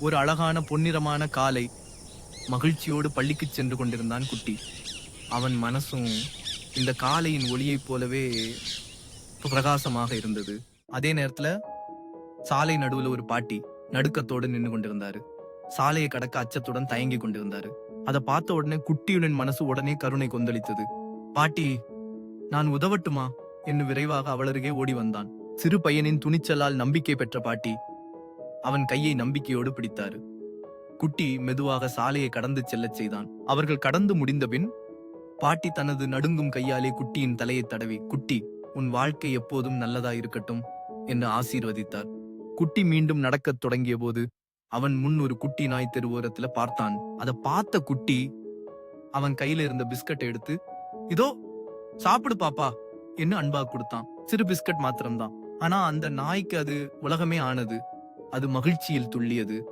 ஒரு அழகான பொன்னிறமான காலை மகிழ்ச்சியோடு பள்ளிக்கு சென்று கொண்டிருந்தான் குட்டி. அவன் மனசும் இந்த காலையின் ஒளியைப் போலவே பிரகாசமாக இருந்தது. அதே நேரத்துல சாலை நடுவுல ஒரு பாட்டி நடுக்கத்தோடு நின்று கொண்டிருந்தாரு. சாலையை கடக்க அச்சத்துடன் தயங்கி கொண்டிருந்தாரு. அதை பார்த்த உடனே குட்டியுடன் மனசு உடனே கருணை கொந்தளித்தது. பாட்டி நான் உதவட்டுமா? என்று விரைவாக அவளருகே ஓடி வந்தான். சிறு பையனின் துணிச்சலால் நம்பிக்கை பெற்ற பாட்டி அவன் கையை நம்பிக்கையோடு பிடித்தாரு. குட்டி மெதுவாக சாலையை கடந்து செல்லச் செய்தான். அவர்கள் கடந்து முடிந்தபின் பாட்டி தனது நடுங்கும் கையாலே குட்டியின் தலையை தடவி குட்டி உன் வாழ்க்கை எப்போதும் நல்லதா இருக்கட்டும் என்று ஆசீர்வதித்தார். குட்டி மீண்டும் நடக்கத் தொடங்கிய போது அவன் முன் ஒரு குட்டி நாய் தெருவோரத்துல பார்த்தான். அதை பார்த்த குட்டி அவன் கையில இருந்த பிஸ்கட்டை எடுத்து இதோ சாப்பிடு பாப்பா என்று அன்பா கொடுத்தான். சிறு பிஸ்கட் மாத்திரம்தான். ஆனா அந்த நாய்க்கு அது உலகமே ஆனது. அது மகிழ்ச்சியில் துள்ளியது.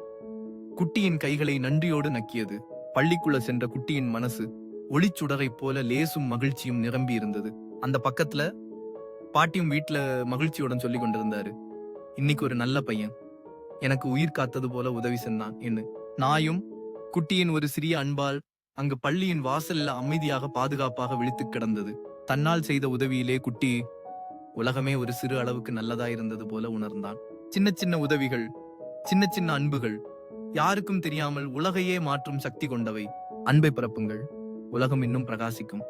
குட்டியின் கைகளை நன்றியோடு நக்கியது. பள்ளிக்குள்ள சென்ற குட்டியின் மனசு ஒளிச்சுடரைப் போல லேசும் மகிழ்ச்சியும் நிரம்பி இருந்தது. அந்த பக்கத்துல பாட்டியும் வீட்ல மகிழ்ச்சியுடன் சொல்லி கொண்டிருந்தாரு. இன்னைக்கு ஒரு நல்ல பையன். எனக்கு உயிர் காத்தது போல உதவி செஞ்சான் என்று. நாயும் குட்டியின் ஒரு சிறிய அன்பால் அங்கு பள்ளியின் வாசல்ல அமைதியாக பாதுகாப்பாக விழித்துக் கிடந்தது. தன்னால் செய்த உதவியிலே குட்டி உலகமே ஒரு சிறு அளவுக்கு நல்லதா இருந்தது போல உணர்ந்தான். சின்ன சின்ன உதவிகள் சின்ன சின்ன அன்புகள் யாருக்கும் தெரியாமல் உலகையே மாற்றும் சக்தி கொண்டவை. அன்பை பரப்புங்கள். உலகம் இன்னும் பிரகாசிக்கும்.